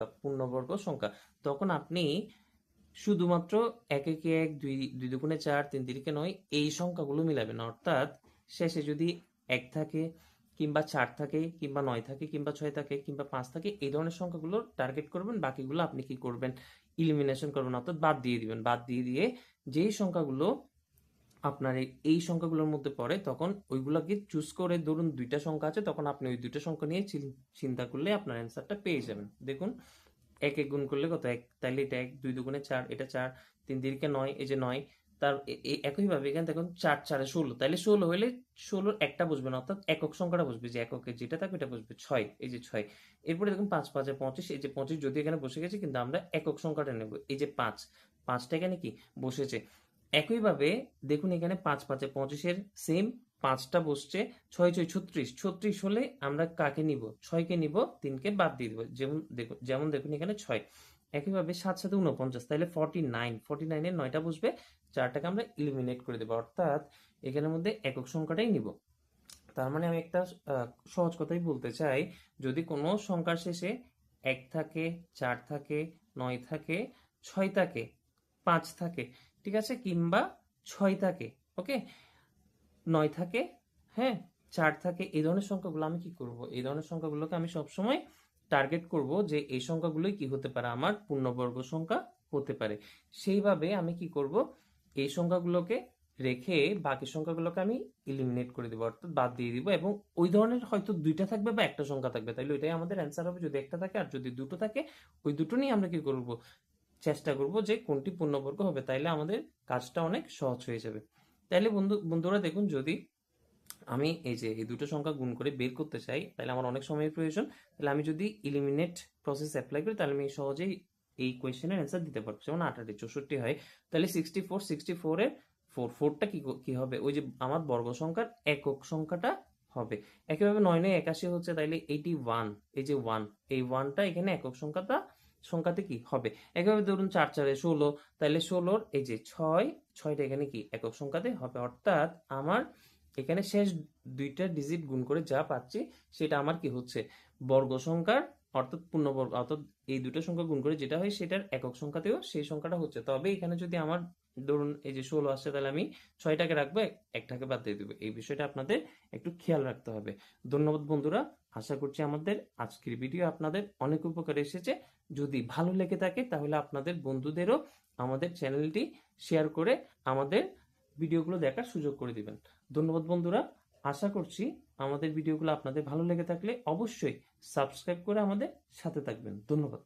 পূর্ণবর্গ সংখ্যা। তখন আপনি শুধুমাত্র এক একে এক, দুই দুই দুগুণে চার, তিন তিরিকে নয়, এই সংখ্যাগুলো মিলাবেন। অর্থাৎ শেষে যদি এক থাকে কিংবা চার থাকে কিংবা নয় থাকে কিংবা ছয় থাকে কিংবা পাঁচ থাকে, এই ধরনের সংখ্যাগুলো টার্গেট করবেন, বাকিগুলো আপনি কি করবেন? ইলিমিনেশন করবেন, অর্থাৎ বাদ দিয়ে দিবেন। বাদ দিয়ে দিয়ে যেই সংখ্যাগুলো আপনার এই- সংখ্যাগুলোর মধ্যে পড়ে, তখন ওইগুলোকে চুজ করে ধরুন দুইটা সংখ্যা আছে, তখন আপনি ওই দুইটা সংখ্যা নিয়ে চিন্তা করলে আপনার অ্যান্সারটা পেয়ে যাবেন। দেখুন, এক এক গুণ করলে কত? এক, তাইলে এটা এক, দুই দুগুণে চার, এটা চার, তিন তিরিকে নয়, এই যে নয়, তার একইভাবে এখানে দেখুন চার, চারে ষোলো, তাইলে ষোলো হলে ষোলোর একটা বসবে না, অর্থাৎ একক সংখ্যাটা বসবে, যে এককে যেটা থাকবে এটা বসবে ছয়, এই যে ছয়। এরপরে দেখুন পাঁচ, পাঁচে পঁচিশ, এই যে পঁচিশ যদি এখানে বসে গেছে, কিন্তু আমরা একক সংখ্যাটা নেব, এই যে পাঁচ, পাঁচটা এখানে কি? বসেছে। একইভাবে দেখুন এখানে পাঁচ পাঁচে পঁচিশের সেম পাঁচটা বসছে, ছয় ছয় ছত্রিশ ছত্রিশ হলে আমরা কাকে নিব? ছয়কে নিব, তিনকে বাদ দিয়ে দেবো। যেমন দেখুন যেমন দেখুন এখানে ছয়। একইভাবে সাত সাথে উনপঞ্চাশ তাহলে ফর্টি নাইন ফর্টি নাইনের নয়টা বসবে, চারটাকে আমরা ইলিমিনেট করে দেবো। অর্থাৎ এখানের মধ্যে একক সংখ্যাটাই নিব। তার মানে আমি একটা সহজ কথাই বলতে চাই, যদি কোনো সংখ্যার শেষে এক থাকে, চার থাকে, নয় থাকে, ছয় থাকে, পাঁচ থাকে ঠিক আছে? কিংবা ছয় থাকে ওকে নয় থাকে হ্যাঁ? চার থাকে, এই ধরনের সংখ্যাগুলো আমি কি করব? এই ধরনের সংখ্যাগুলোকে আমি সবসময় টার্গেট করব যে এই সংখ্যাগুলোই কি হতে পারে? আমার পূর্ণবর্গ সংখ্যা হতে পারে। সেইভাবে আমি কি করব? এই সংখ্যাগুলোকে রেখে বাকি সংখ্যাগুলোকে আমি ইলিমিনেট করে দেবো, অর্থাৎ বাদ দিয়ে দিব এবং ওই ধরনের হয়তো দুইটা থাকবে বা একটা সংখ্যা থাকবে। তাইলে ওইটাই আমাদের অ্যান্সার হবে। যদি একটা থাকে আর যদি দুটো থাকে, ওই দুটো নিয়ে আমরা কি করব? চেষ্টা করব যে কোনটি পূর্ণবর্গ হবে, তাইলে আমাদের কাজটা অনেক সহজ হয়ে যাবে। তাইলে বন্ধু, বন্ধুরা দেখুন, যদি আমি এই যে এই দুটো সংখ্যা গুণ করে বের করতে চাই তাহলে আমার অনেক সময়ের প্রয়োজন। তাহলে আমি যদি ইলিমিনেট প্রসেস অ্যাপ্লাই করি তাহলে আমি সহজেই এই কোয়েশ্চেনের অ্যান্সার দিতে পারব। যেমন আঠারো, চৌষট্টি হয় তাহলে সিক্সটি ফোর সিক্সটি ফোরের ফোর ফোরটা কি কি হবে? ওই যে আমার বর্গ সংখ্যার একক সংখ্যাটা হবে। একইভাবে নয় নয় একাশি হচ্ছে তাইলে এইটি ওয়ান এই যে ওয়ান এই ওয়ানটা এখানে একক সংখ্যাটা, সংখ্যাতে কি হবে? একইভাবে ধরুন চার, চারে ষোলো তাহলে ষোলোর এই যে ছয়, ছয়টা এখানে কি একক সংখ্যাতে হবে? অর্থাৎ আমার এখানে শেষ দুইটা ডিজিট গুণ করে যা পাচ্ছি, সেটা আমার কি হচ্ছে? বর্গ সংখ্যার, অর্থাৎ পূর্ণবর্গ, অর্থাৎ এই দুটো সংখ্যা গুণ করে যেটা হয় সেটার একক সংখ্যাতেও সেই সংখ্যাটা হচ্ছে। তবে এখানে যদি আমার ধরুন এই যে ষোলো আসছে, তাহলে আমি ছয়টাকে রাখব একটাকে বাদ দিয়ে দেবো। এই বিষয়টা আপনাদের একটু খেয়াল রাখতে হবে। ধন্যবাদ বন্ধুরা, আশা করছি আমাদের আজকের ভিডিও আপনাদের অনেক উপকারে এসেছে। যদি ভালো লেগে থাকে, তাহলে আপনাদের বন্ধুদেরও আমাদের চ্যানেলটি শেয়ার করে আমাদের ভিডিওগুলো দেখার সুযোগ করে দিবেন। ধন্যবাদ বন্ধুরা। আশা করছি আমাদের ভিডিওগুলো আপনাদের ভালো লেগে থাকলে অবশ্যই সাবস্ক্রাইব করে আমাদের সাথে থাকবেন। ধন্যবাদ।